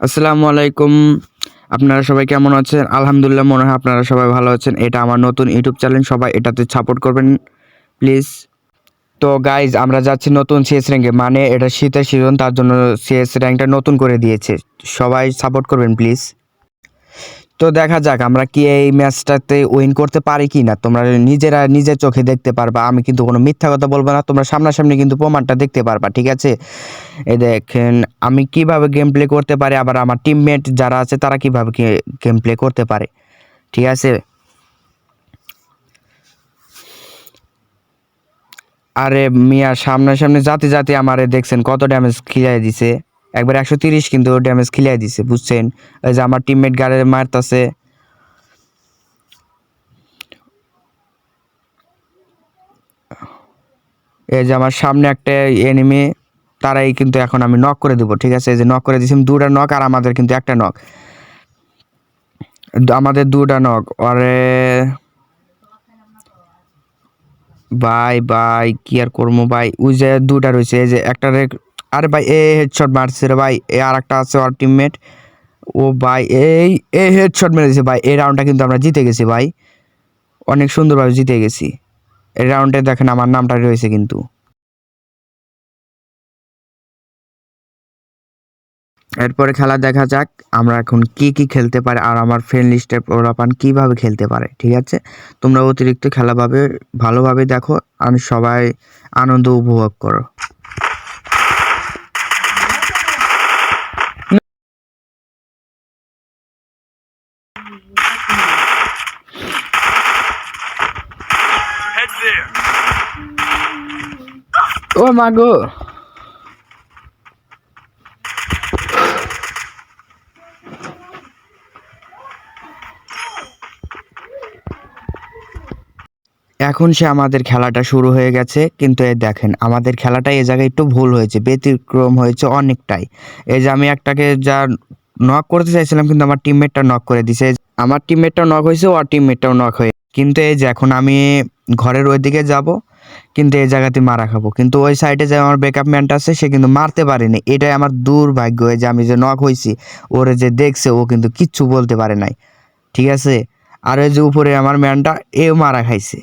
আসসালামু আলাইকুম। আপনারা সবাই কেমন আছেন? আলহামদুলিল্লাহ মনে হয় আপনারা সবাই ভালো আছেন। এটা আমার নতুন ইউটিউব চ্যানেল। সবাই এটাতে সাপোর্ট করবেন প্লিজ তো গাইজ আমরা যাচ্ছি নতুন সিএস র্যাঙ্কে মানে এটা শীতের সিজন তার জন্য সিএস র্যাঙ্কটা নতুন করে দিয়েছে। সবাই সাপোর্ট করবেন প্লিজ তো দেখা যাক, আমরা কি এই ম্যাচটাতে উইন করতে পারি কি না তোমরা নিজেরা নিজের চোখে দেখতে পারবা। আমি কিন্তু কোনো মিথ্যা কথা বলব না, তোমরা সামনাসামনি কিন্তু প্রমাণটা দেখতে পারবা, ঠিক আছে? এই দেখেন, আমি কীভাবে গেম প্লে করতে পারি, আবার আমার টিমমেট যারা আছে, তারা কীভাবে গেম প্লে করতে পারে, ঠিক আছে? আরে মিয়া, সামনাসামনি যাতে যাতে আমারে দেখছেন, কত ড্যামেজ খিলাই দিছে। একবার একশো তিরিশ কিন্তু ড্যামেজ খিলাই দিছে, বুঝছেন? ওই যে আমার টিমমেট গাড়ি মারতাছে। এই যে আমার সামনে একটা এনিমি তারাই কিন্তু এখন আমি নক করে দেবো, ঠিক আছে? এই যে নক করে দিয়েছি দুটা নক আর আমাদের কিন্তু একটা নক আমাদের দুটা নক আরে ভাই ভাই, কি আর করব ভাই? ওই যে দুটা রয়েছে, এই যে একটা আরে ভাই, এ হেডশট মারছে রে ভাই। এ আর একটা আছে ওর টিমমেট ও ভাই, এই এ হেডশট মেরে দিয়েছে ভাই। এই রাউন্ডটা কিন্তু আমরা জিতে গেছি ভাই। অনেক সুন্দরভাবে জিতে গেছি। এই রাউন্ডে দেখেন আমার নামটা রয়েছে কিন্তু। এরপরে খেলা দেখা যাক, আমরা এখন কি কি খেলতে পারি আর আমার ফ্রেন্ড লিস্টের পোলাপান কীভাবে খেলতে পারে, ঠিক আছে? তোমরা অতিরিক্ত খেলাভাবে ভালোভাবে দেখো, আমি সবাই আনন্দ উপভোগ করো। ও মাগো এখন সে আমাদের খেলাটা শুরু হয়ে গেছে, কিন্তু এই দেখেন, আমাদের খেলাটা এই জায়গায় একটু ভুল হয়েছে, ব্যতিক্রম হয়েছে অনেকটাই। এই যে আমি একটাকে যা নক করতে চাইছিলাম, কিন্তু আমার টিমমেটটা নক করে দিছে। আমার টিমমেটটাও নক হয়েছে, ও টিমমেটটাও নক হয়ে কিন্তু এই যে এখন আমি ঘরের ওইদিকে যাব কিন্তু এই জায়গাতে মারা খাব। কিন্তু ওই সাইডে যে আমার ব্যাকআপ ম্যানটা আছে, সে কিন্তু মারতে পারেনি। এটাই আমার দুর্ভাগ্য যে আমি যে নক হয়েছি ওরে যে দেখছে, ও কিন্তু কিচ্ছু বলতে পারে নাই। ঠিক আছে? আর ওই যে উপরে আমার ম্যানটা এও মারা খাইছে।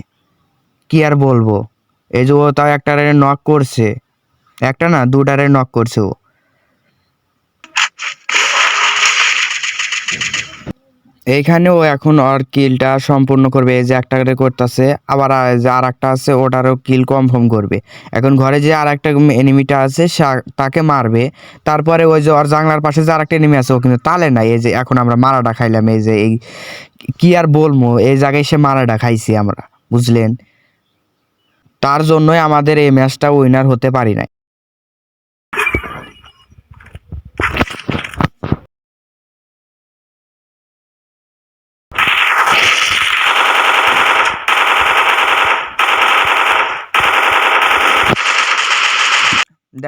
কি আর বলব? এই যে ও তাও একটা রে নক করছে। একটা না, দুটারে নক করছে ও। এইখানে ও এখন ওর কিলটা সম্পূর্ণ করবে, এই যে একটা করে করতেছে। আবার যে আর একটা আছে, ওটারও কিল কনফার্ম করবে। এখন ঘরে যে আর একটা এনিমিটা আছে তাকে মারবে। তারপরে ওই যে ওর জাংলার পাশে যে আর একটা এনিমি আছে, ও কিন্তু তালে নাই। এই যে এখন আমরা মারাটা খাইলাম, এই যে এই কি আর বলব? এই জায়গায় সে মারাটা খাইছি আমরা, বুঝলেন? তার জন্যই আমাদের এই ম্যাচটা উইনার হতে পারি নাই।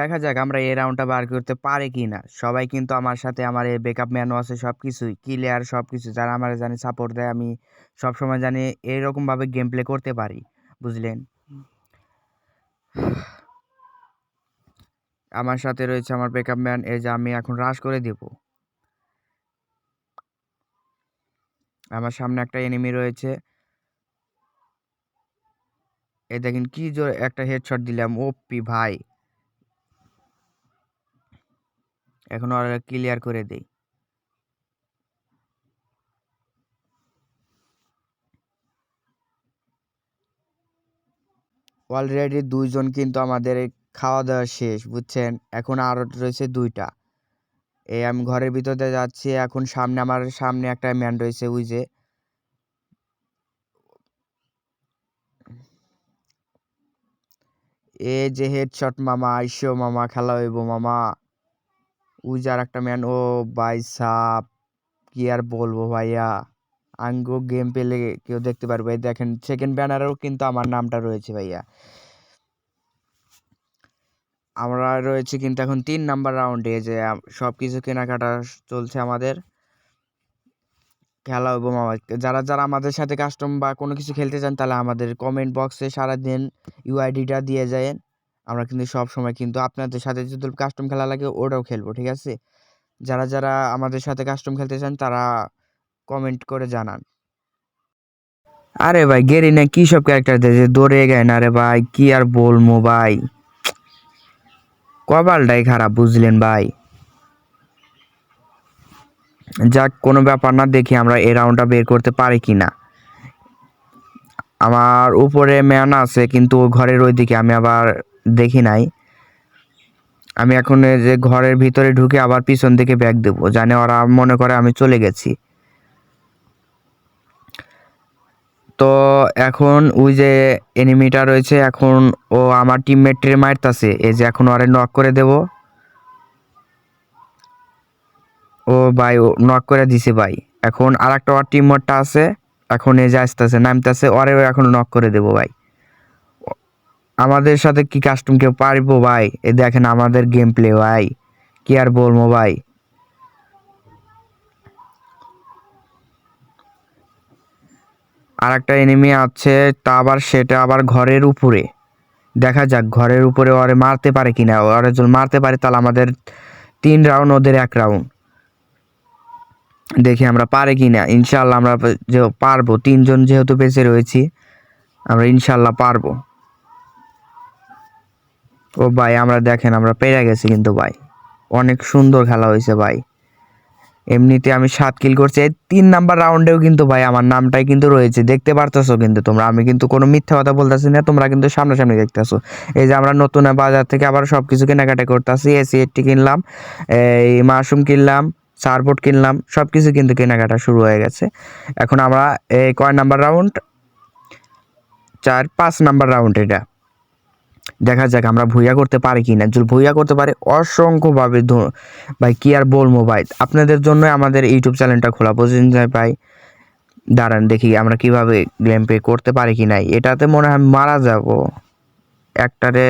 দেখা যাক আমরা এই রাউন্ডটা বার করতে পারি কি না সবাই কিন্তু আমার সাথে আমার এই ব্যাকআপ ম্যানও আছে সব কিছুই ক্লিয়ার সব কিছু যারা আমার জানি সাপোর্ট দেয়, আমি সব সময় জানি এইরকমভাবে গেম প্লে করতে পারি। বুঝলেন? আমার সাথে রয়েছে আমার ব্যাকআপ ম্যান এই যে আমি এখন রাশ করে দেব। আমার সামনে একটা এনিমি রয়েছে। এই দেখেন কি জোর একটা হেডশট দিলাম। ওপি ভাই। এখন ক্লিয়ার করে দেই। অলরেডি দুইজন কিন্তু আমাদের খাওয়া দাওয়া শেষ, বুঝছেন? এখন আরও রয়েছে দুইটা। এই আমি ঘরের ভিতরে যাচ্ছি, এখন সামনে আমার সামনে একটা ম্যান রয়েছে, ওই যে। এ যে হেডশট মামা, আইসো মামা, খেলা হইব মামা। ওই আর একটা ম্যান ও ভাই সাপ, কি আর বলব ভাইয়া? আঙ্গো গেম পেলে কেউ দেখতে পারবে। দেখেন সেকেন্ড ব্যানারেও কিন্তু আমার নামটা রয়েছে ভাইয়া। আমরা রয়েছে কিন্তু এখন তিন নাম্বার রাউন্ডে যে সব কিছু কেনাকাটা চলছে আমাদের। খেলা মামা যারা যারা আমাদের সাথে কাস্টম বা কোনো কিছু খেলতে চান তাহলে আমাদের কমেন্ট বক্সে সারাদিন ইউআইডিটা দিয়ে যায় আমরা কিন্তু সব সময় কিন্তু আপনাদের সাথে যদি কাস্টম খেলা লাগে ওটাও খেলব, ঠিক আছে? যারা যারা আমাদের সাথে কাস্টম খেলতে চান তারা কমেন্ট করে জানান। আরে ভাই গেরি না কি সব ক্যারেক্টার দিয়েছে দৌড়ে গায় না রে ভাই, কি আর বলব ভাই? কপালটাই খারাপ, বুঝলেন ভাই? যাক, কোনো ব্যাপার না, দেখি আমরা এই রাউন্ডটা বের করতে পারি কি না আমার উপরে ম্যান আছে, কিন্তু ঘরের ওইদিকে, আমি আবার দেখি নাই। আমি এখন যে ঘরের ভিতরে ঢুকে আবার পিছন দিকে ব্যাগ দেবো। জানে ওরা মনে করে আমি চলে গেছি। তো এখন ওই যে এনিমিটা রয়েছে, এখন ও আমার টিমমেটরে মারতাছে। এই যে এখন ওরে নক করে দেব। ও ভাই, ও নক করে দিছে ভাই। এখন আর একটা ওর টিমমেটটা আছে, এখন এই যে আসতেছে, নামতেছে, ওরেও এখন নক করে দেবো ভাই। আমাদের সাথে কি কাস্টম কেউ পারব ভাই? এ দেখেন আমাদের গেম প্লে ভাই। কি আর বলব ভাই? আর একটা এনিমি আছে, তা আবার সেটা আবার ঘরের উপরে। দেখা যাক, ঘরের উপরে ওরে মারতে পারে কিনা। ওরে যদি মারতে পারে, তাহলে আমাদের তিন রাউন্ড ওদের এক রাউন্ড দেখি আমরা পারে কিনা। ইনশাল্লাহ আমরা যে পারব, তিনজন যেহেতু বেঁচে রয়েছি, আমরা ইনশাল্লাহ পারব। ও ভাই, আমরা দেখেন, আমরা পেরে গেছি কিন্তু ভাই। অনেক সুন্দর খেলা হয়েছে ভাই। এমনিতে আমি সাত কিল করছি। এই তিন নাম্বার রাউন্ডেও কিন্তু ভাই আমার নামটাই কিন্তু রয়েছে। দেখতে পারতেছো কিন্তু তোমরা। আমি কিন্তু কোনো মিথ্যা কথা বলতেছি না, তোমরা কিন্তু সামনাসামনি দেখতেছো। এই যে আমরা নতুন বাজার থেকে আবার সব কিছু কেনাকাটা করতেছি। এসি এইটটি কিনলাম, এই মাশরুম কিনলাম, সারবোর্ড কিনলাম সব কিছু কিন্তু কেনাকাটা শুরু হয়ে গেছে। এখন আমরা এই কয় নাম্বার রাউন্ড চার, পাঁচ নাম্বার রাউন্ড এটা। দেখা যাক আমরা ভুইয়া করতে পারি কি না। যদি ভুইয়া করতে পারি, অসংখ্যভাবে ভাই কি আর বলব ভাই? আপনাদের জন্য আমাদের ইউটিউব চ্যানেলটা খোলা। বুঝলেন যে ভাই? দাঁড়ান দেখি আমরা কীভাবে গেম প্লে করতে পারি কি নাই। এটাতে মনে হয় মারা যাব। একটারে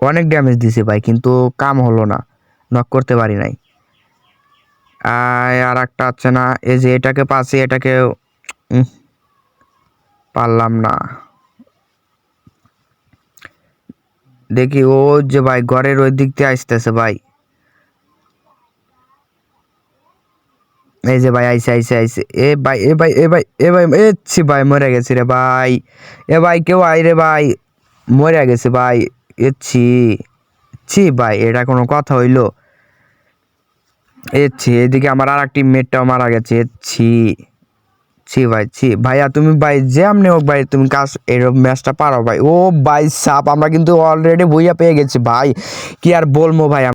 অনেক ড্যামেজ দিছে ভাই, কিন্তু কাম হলো না। নক করতে পারি নাই। আর একটা আছে না। এই যে এটাকে পাচ্ছি, এটাকে পারলাম না। দেখি ও যে ভাই ঘরের ওই দিক দিয়ে আসতেছে ভাই। এই যে ভাই, আইসে আইসে আইসে। এ ভাই এ ভাই এ ভাই এ ভাই, এ ছি ভাই, মরে গেছে রে ভাই। এ ভাই, কেউ আই রে ভাই। মরে গেছে ভাই। এ ছি ভাই, এটা কোনো কথা হইল। এ ছি, এদিকে আমার আর একটি মেটটাও মারা গেছে। ছি। ছি ভাই, ছি। ভাইয়া, তুমি ভাই যে আমনি হোক ভাই, তুমি কাজ এরকম ম্যাচটা পারো ভাই। ও ভাই সাপ, আমরা কিন্তু অলরেডি বইয়া পেয়ে গেছি ভাই। কি আর বলব ভাই